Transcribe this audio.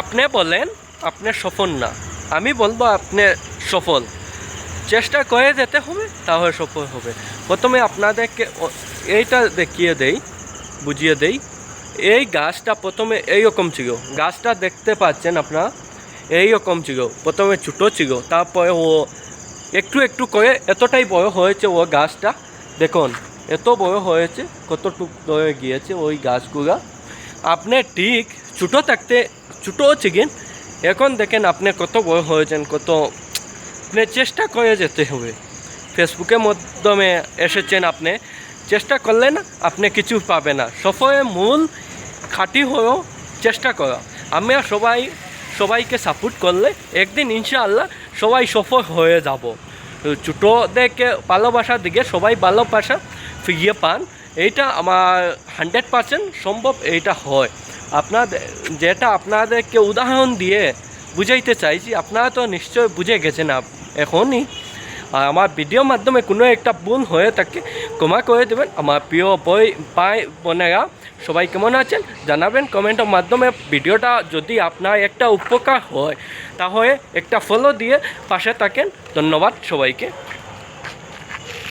আপনি বলেন, আপনি সফল না। আমি বলব আপনি সফল। চেষ্টা করে যেতে হবে, তাহলে সফল হবে। প্রথমে আপনাদেরকে এইটা দেখিয়ে দেই, বুঝিয়ে দেই। এই গাছটা প্রথমে এইরকম ছিল। গাছটা দেখতে পাচ্ছেন আপনারা? এইরকম ছিল। প্রথমে ছোটো ছিল। তারপরে ও একটু একটু করে এতটাই বড় হয়েছে ও গাছটা। দেখুন, এত বড় হয়েছে, কতটুক ধরে গিয়েছে ওই গাছগুলা। আপনি ঠিক ছোটো থাকতে ছোটো চিকেন এখন দেখেন আপনি কত বড় হয়েছেন, কত, আপনি চেষ্টা করে যেতে হবে। ফেসবুকের মাধ্যমে এসেছেন আপনি। চেষ্টা করলে না আপনি কিছু পাবে না। সফরের মূল খাঁটি হয়েও চেষ্টা করা। আমরা সবাই, সবাইকে সাপোর্ট করলে একদিন ইনশাআল্লাহ সবাই সফল হয়ে যাব। ছোটোদেরকে ভালোবাসার দিকে সবাই ভালোবাসা ফিরিয়ে পান। এইটা আমার হান্ড্রেড পার্সেন্ট সম্ভব এইটা হয়। আপনাদের যেটা আপনাদেরকে উদাহরণ দিয়ে বুঝাইতে চাইছি আপনারা তো নিশ্চয় বুঝে গেছেন এখনই। আর আমার ভিডিওর মাধ্যমে কোনো একটা ভুল হয়ে থাকে, ক্ষমা করে দেবেন। আমার প্রিয় বই ভাই বোনেরা, সবাই কেমন আছেন? জানাবেন কমেন্টের মাধ্যমে। ভিডিওটা যদি আপনার একটা উপকার হয়, তাহলে একটা ফলো দিয়ে পাশে থাকেন। ধন্যবাদ সবাইকে।